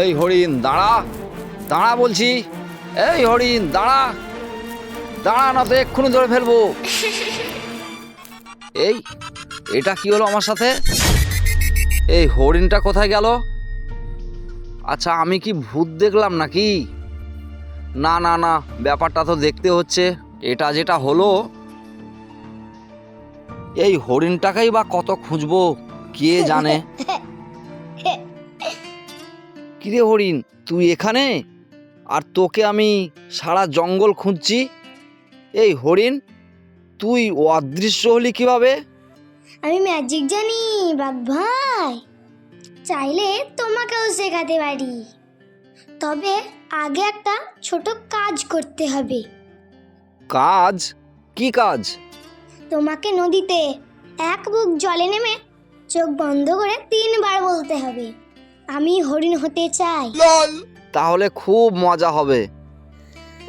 এই হরিণ, দাঁড়া। দাঁড়া বলছি। এই হরিণ, দাঁড়া। দাঁড়া, না তো এক্ষুনি ধরে ফেলব। এই, এটা কি হলো আমার সাথে? এই হরিণটা কোথায় গেল? আচ্ছা আমি কি ভূত দেখলাম নাকি? না না না, ব্যাপারটা তো দেখতে হচ্ছে। এটা যেটা হলো এই হরিণটাকেই বা কত খুঁজবো? কে জানে? কিরে হরিণ তুই এখানে? আর তোকে আমি সারা জঙ্গল খুঁজছি? এই হরিণ তুই অদৃশ্য হলি কীভাবে? আমি ম্যাজিক জানি বাঘ ভাই। চাইলে তোমাকেও শেখাতে পারি। তবে আগে একটা ছোট কাজ করতে হবে। কাজ? কি কাজ? তোমাকে নদীতে এক বুক জলে নেমে চোখ বন্ধ করে তিনবার বলতে হবে আমি হরিণ হতে চাই। তাহলে খুব মজা হবে।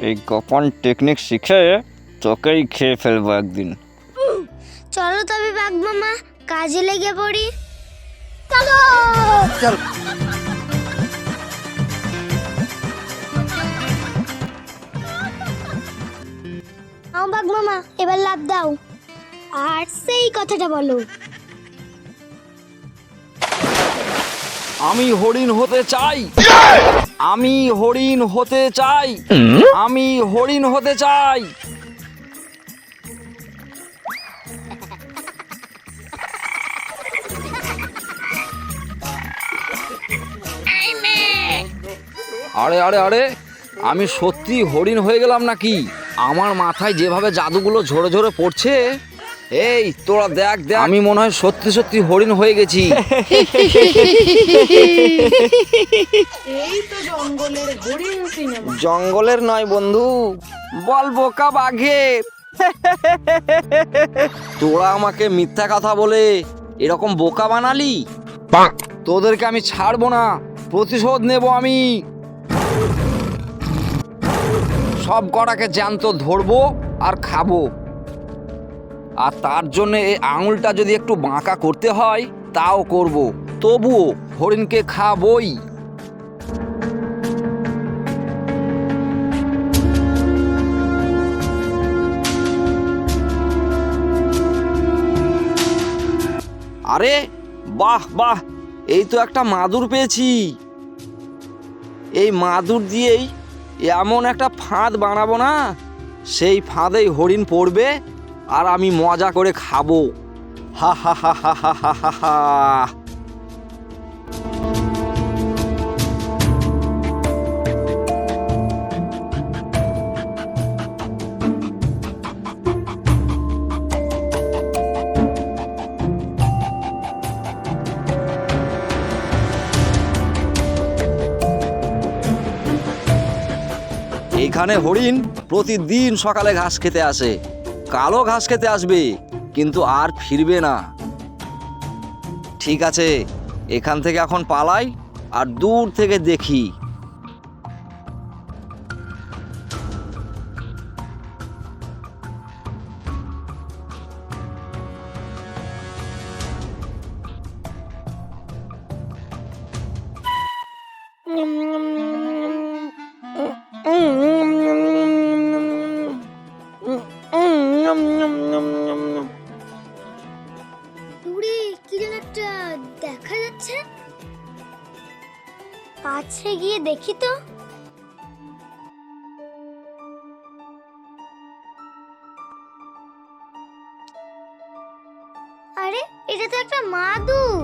এই গোপন টেকনিক শিখে তোকেই খেয়ে ফেলব একদিন। চলো তবে বাঘ মামা কাজে লেগে পড়ি। চলো! চল। বাঘ মামা এবার লাভ দাও। আর সেই কথাটা বলো। আমি হরিণ হতে চাই। আমি হরিণ হতে চাই। আমি হরিণ হতে চাই। আরে আরে আরে, আমি সত্যি হরিণ হয়ে গেলাম নাকি? আমার মাথায় যেভাবে জাদুগুলো ঝরে ঝরে পড়ছে এই তোরা দেখ দেখ। আমি মনে হয় সত্যি সত্যি হরিণ হয়ে গেছি। এই তো জঙ্গলের হরিণ সিনেমা। জঙ্গলের নয় বন্ধু বল বোকা বাঘের তোরা আমাকে মিথ্যা কথা বলে এরকম বোকা বানালি? তোদেরকে আমি ছাড়বো না প্রতিশোধ নেব আমি। সব কটাকে জ্যান্ত ধরবো আর খাব। আর তার জন্য এই আঙুলটা যদি একটু বাঁকা করতে হয়, তাও করব। তবুও হরিণকে খাবই। আরে বাহ বাহ, এই তো একটা মাদুর পেয়েছি। এই মাদুর দিয়েই এমন একটা ফাঁদ বানাবো না, সেই ফাঁদেই হরিণ পড়বে। আর আমি মজা করে খাব। হা হা হা হা হা হা হা হা। এইখানে হরিণ প্রতিদিন সকালে ঘাস খেতে আসে। কালো ঘাস খেতে আসবে, কিন্তু আর ফিরবে না। ঠিক আছে, এখান থেকে এখন পালাই আর দূর থেকে দেখি। কাছে গিয়ে দেখি তো। আরে, এটা তো একটা মাদুর।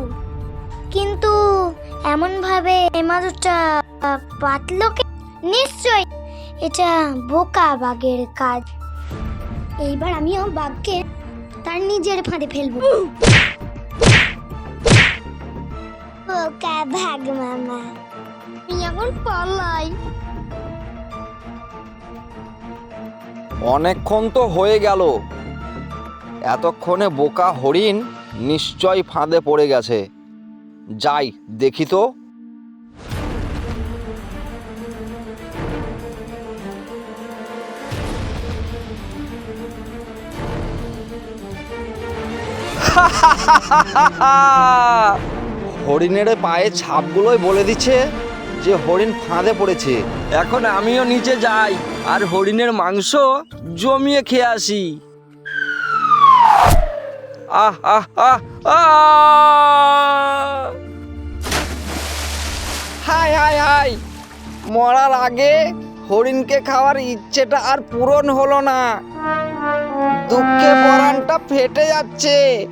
কিন্তু এমন ভাবে এই মাদুরটা পাতলো কে? নিশ্চয় এটা বোকা বাঘের কাজ। এইবার আমিও বাঘকে তার নিজের ফাঁদে ফেলব। বোকা ভাগ মামা। এখন পালাই অনেকক্ষণ তো হয়ে গেল। এতক্ষণে বোকা হরিণ নিশ্চয় ফাঁদে পড়ে গেছে। যাই, দেখি তো। হরিণের পায়ে ছাপগুলোই বলে দিচ্ছে। যে হরিণ ফাঁদে পড়েছে। এখন আমিও নিচে যাই, আর হরিণের মাংস জমিয়ে খেয়ে আসি। আহ আহ আহ! হাই হাই হাই! মরার আগে হরিণকে খাওয়ার ইচ্ছেটা আর পূরণ হলো না। দুঃখে পরানটা ফেটে যাচ্ছে।